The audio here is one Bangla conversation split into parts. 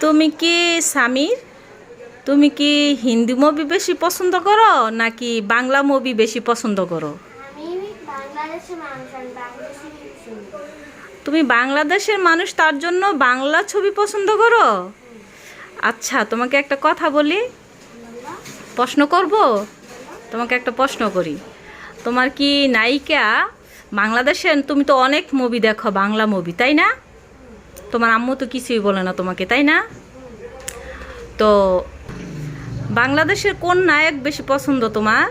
তুমি কি সামির তুমি কি হিন্দি মুভি বেশি পছন্দ করো নাকি বাংলা মুভি বেশি পছন্দ করো? তুমি বাংলাদেশের মানুষ তার জন্য বাংলা ছবি পছন্দ করো? আচ্ছা তোমাকে একটা কথা বলি। প্রশ্ন করব? তোমাকে একটা প্রশ্ন করি। তোমার কি নায়িকা বাংলাদেশের? তুমি তো অনেক মুভি দেখো বাংলা মুভি তাই না? তোমার আম্মু তো কিছুই বলে না তোমাকে, তাই না? তো বাংলাদেশের কোন নায়ক বেশি পছন্দ তোমার?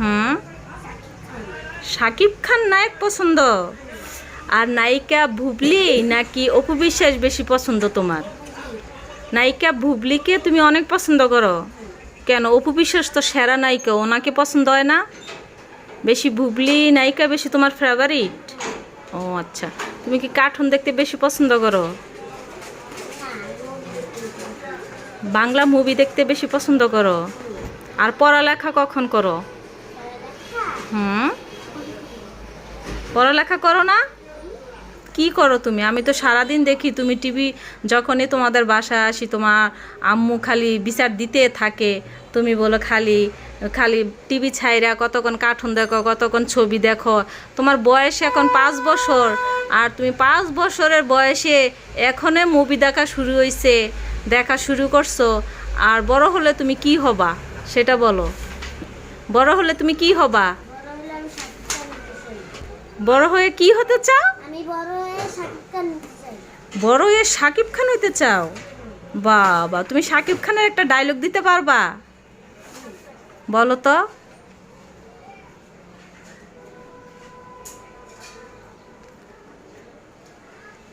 হুম? শাকিব খান নায়ক পছন্দ? আর নায়িকা ভুবলি নাকি অপু বিশ্বাস বেশি পছন্দ তোমার? নায়িকা ভুবলিকে তুমি অনেক পছন্দ করো। কেন? অপু বিশ্বাস তো সেরা নায়িকা, ওনাকে পছন্দ হয় না? বেশি ভুবলি নায়িকা বেশি তোমার ফেভারিট ও আচ্ছা। তুমি কি কার্টুন দেখতে বেশি পছন্দ করো? বাংলা মুভি দেখতে বেশি পছন্দ করো? আর পড়ালেখা কখন করো? হুম? পড়ালেখা করো না? কি করো তুমি? আমি তো সারাদিন দেখি তুমি টিভি যখনই তোমাদের বাসায় আসি, তোমার আম্মু খালি বিচার দিতে থাকে। তুমি বলো খালি খালি টিভি ছাইরা কতক্ষণ কার্টুন দেখো, কতক্ষণ ছবি দেখো। তোমার বয়স এখন পাঁচ বছর। আর তুমি পাঁচ বছরের বয়সে এখনে মুভি দেখা শুরু হয়েছে দেখা শুরু করছ আর বড় হলে তুমি কি হবা? সেটা বলো। বড় হলে তুমি কি হবা? বড় হতে হয়ে কি হতে চাও? বড় হয়ে শাকিব খান হতে বড় হয়ে সাকিব খান হইতে চাও? বাবা তুমি সাকিব খানের একটা ডায়লগ দিতে পারবা? বলো তো।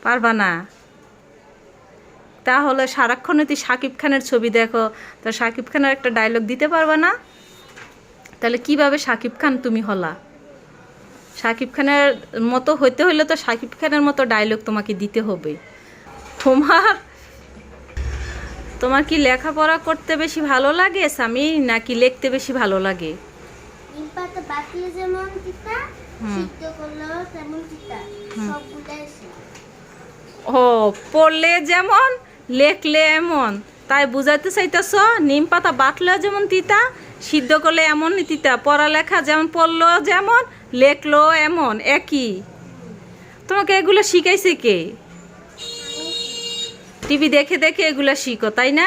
পারবা না। তাহলে সারাক্ষণ তুই সাকিব খানের ছবি দেখো তা সাকিব খানের একটা ডায়লগ দিতে পারবা না? তাহলে কীভাবে সাকিব খান তুমি হলা? সাকিব খানের মতো হইতে হইলে তো সাকিব খানের মতো ডায়লগ তোমাকে দিতে হবে তোমার তোমার কি লেখাপড়া করতে বেশি ভালো লাগে স্বামী নাকি লিখতে বেশি ভালো লাগে? যেমন ও পড়লে যেমন লেখলে এমন। তাই বুঝাইতে চাইতেছ নিম পাতা বাটলেও যেমন তিতা সিদ্ধ করলে এমনই তিতা পড়ালেখা যেমন পড়ল যেমন লেখলো এমন একই। তোমাকে এগুলো শিখাইছে কে? টিভি দেখে দেখে এগুলা শিখো তাই না?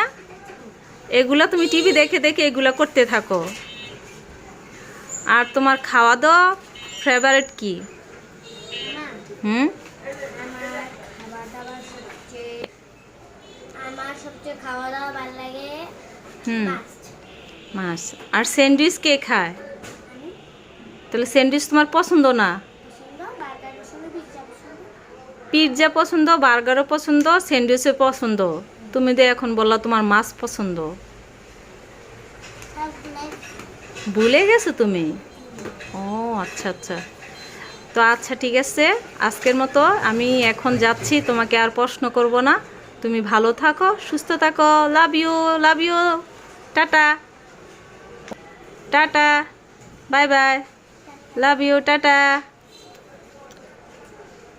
এগুলা তুমি টিভি দেখে দেখে এগুলা করতে থাকো। আর তোমার খাওয়া দাওয়া ফেভারিট কি হুম? খাওয়া দাওয়া ভালো লাগে। হুম। মাছ আর স্যান্ডউইচ কে খায়? তাহলে স্যান্ডউইচ তোমার পছন্দ না? পিৎজা পছন্দ? বার্গারও পছন্দ স্যান্ডউইচও পছন্দ। তুমি তো এখন বললা তোমার মাছ পছন্দ। ভুলে গেছো তুমি? ও আচ্ছা আচ্ছা। তো আচ্ছা ঠিক আছে। আজকের মতো আমি এখন যাচ্ছি তোমাকে আর প্রশ্ন করব না। তুমি ভালো থাকো সুস্থ থাকো। Love you love you tata. Tata. Bye bye love you tata.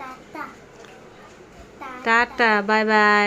Tata. Tata bye bye